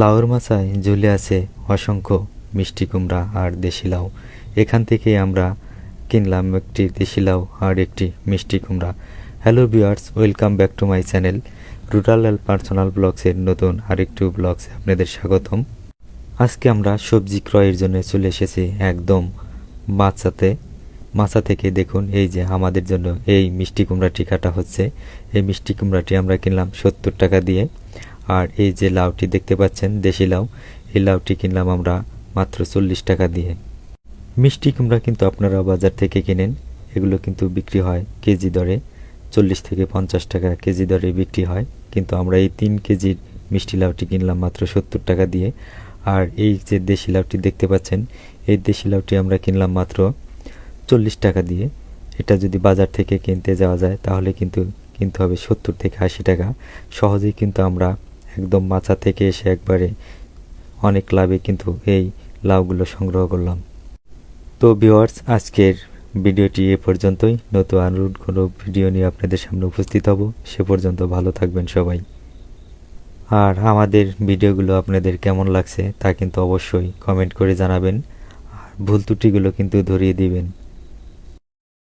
লাউর মাচায় ঝুলে আছে অসংখ্য মিষ্টি কুমড়া আর দেশি লাউ। এখান থেকে আমরা কিনলাম একটি দেশি লাউ আর একটি মিষ্টি কুমড়া। Hello viewers, welcome back to my channel rural and personal ব্লগসের নতুন আরেকটু ব্লগসে আপনাদের স্বাগতম। আজকে আমরা সবজি ক্রয়ের জন্য চলে এসেছি একদম মাচাতে মাচা থেকে দেখুন, এই যে আমাদের জন্য এই মিষ্টি কুমড়াটি কাটা হচ্ছে। এই মিষ্টি কুমড়াটি আমরা কিনলাম সত্তর টাকা দিয়ে। আর এই যে লাউটি দেখতে পাচ্ছেন, দেশি লাউ, এই লাউটি কিনলাম আমরা মাত্র চল্লিশ টাকা দিয়ে। মিষ্টি কুমড়া কিন্তু আপনারা বাজার থেকে কেনেন, এগুলো কিন্তু বিক্রি হয় কেজি দরে, চল্লিশ থেকে পঞ্চাশ টাকা কেজি দরে বিক্রি হয়। কিন্তু আমরা এই তিন কেজির মিষ্টি লাউটি কিনলাম মাত্র সত্তর টাকা দিয়ে। আর এই যে দেশি লাউটি দেখতে পাচ্ছেন, এই দেশি লাউটি আমরা কিনলাম মাত্র চল্লিশ টাকা দিয়ে। এটা যদি বাজার থেকে কিনতে যাওয়া যায়, তাহলে কিন্তু কিনতে হবে সত্তর থেকে আশি টাকা। সহজেই কিন্তু আমরা একদম মাচা থেকে এসে একবারে অনেক লাভে কিন্তু এই লাউগুলো সংগ্রহ করলাম। তো ভিওয়ার্স আজকের ভিডিওটি এ পর্যন্তই। নতুন আরও কোনো ভিডিও নিয়ে আপনাদের সামনে উপস্থিত হব। সে পর্যন্ত ভালো থাকবেন সবাই। আর আমাদের ভিডিওগুলো আপনাদের কেমন লাগছে তা কিন্তু অবশ্যই কমেন্ট করে জানাবেন। আর ভুল ত্রুটিগুলো কিন্তু ধরিয়ে দিবেন।